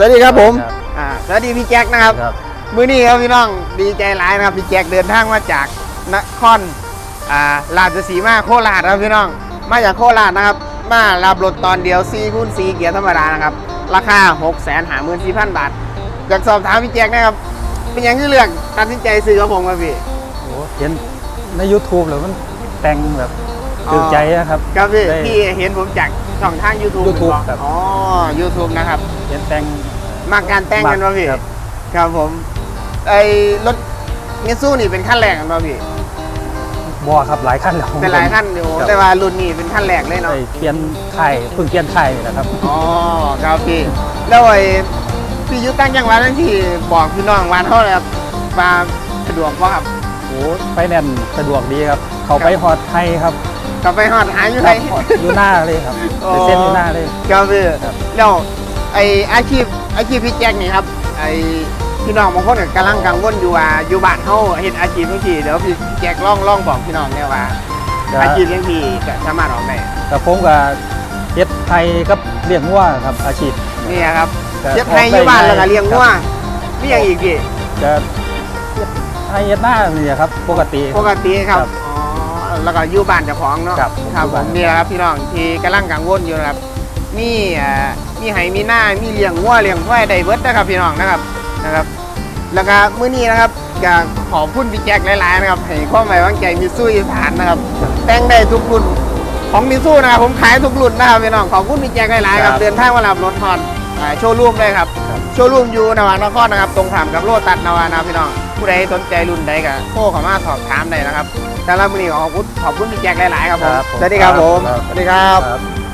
สวัสดีครับผมครับอ่าสวัสดีพี่แจ็คนะครับ ครับ มื้อนี้ครับพี่น้องดีใจหลายนะครับพี่แจ็คเดินทางมาจากนครอ่าราชสีมาโคราชครับพี่น้อง มาจากโคราชนะครับ มารับรถตอนเดียว4คูณ4เกียร์ธรรมดานะครับ ราคา6 5 4 0 0 0 บาท อยากสอบถามพี่แจ็คนะครับ เป็นยังที่เลือกตัดสินใจซื้อกับผมครับพี่ โอ้เห็นใน YouTube แล้วมันแต่งแบบตื่นใจนะครับครับพี่ได้ พี่เห็นผมจากช่องทาง YouTube YouTube เป็นครับ อ๋อ YouTube นะครับ เห็นแต่ง มากการแต่งกันป่ะพี่ ครับ ครับผม ไอ้รถเนซูนี่เป็นขั้นแรกกันป่ะพี่บอครับหลายขั้นแล้วเป็นหลายขั้นอยู่ครับ แต่ว่ารุ่นนี้เป็นขั้นแรกเลยเนาะได้เปลี่ยนค่ายเพิ่งเปลี่ยนค่ายนี่แหละครับ อ๋อครับพี่แล้วไอ้พี่อยุตั้งจังหวัดนั่นที่บอกพี่น้องวันเท่าไหร่ครับมาสะดวกป่ะครับโอ้ไปแน่นสะดวกดีครับ เขาไปฮอดไทยครับกลับไปหอดหายอยู่คไหรันบฮอดอยู่หน้าเลยครับอ๋อเป็นเส้นอยู่หน้าเลย ครับพี่ครับ แล้วไอ้อาชีพ อาชีพพี่แจ็คนี่ครับไอ้พี่น้องบางคนก็กำลังกังวลอยู่ว่าอยู่บ้านเฮาเฮ็ดอาชีพจังซี่เดี๋ยวพี่แจ็คลองลองบอกพี่น้องเนี่ยว่า อาชีพจังซี่ก็สามารถออกได้แต่ผมก็เฮ็ดไทยกับเลี้ยงวัวครับอาชีพนี่ครับก็เฮ็ดให้อยู่บ้านแล้วก็เลี้ยงวัวครับมีอย่างอีกพี่จะเฮ็ดไทยเฮ็ดหน้านี่ครับ ปกติปกติครับครับอ๋อแล้วก็อยู่บ้านเจ้าของเนาะครับครับอยู่ผบ้านมนี่แหละครับพี่น้องที่กำลังกังวลอยู่นะครับมีอ่า มีไหมีหน้ามีเลี้ยงวัวเลี้ยงควายได้เบิดนะครับพี่น้องนะครับนะครับ แล้วก็มื้อนี้นะครับก็ขอบคุณพี่แจ็คหลายๆนะครับให้ความไว้วางใจมิซูอีสานนะครับ แต่งได้ทุกรุ่นของมิซูนะครับผมขายทุกรุ่นนะครับพี่น้องขอบคุณพี่แจ็คหลายๆครับครับเดินทางมารับรถฮอนอ่าโชว์รูมเลยครับครับโชว์รูมอยู่นวานครนะครับ ตรงข้ามกับโลตัดนวานะครับพี่น้องผู้ใดสนใจรุ่นใดก็โทรเข้ามาสอบถามได้นะครับแต่ละมื้อนี้ขอบคุณขอบคุณพี่แจ็คหลายๆครับผมครับผมสวัสดีครับผมครับสวัสดีครับครับ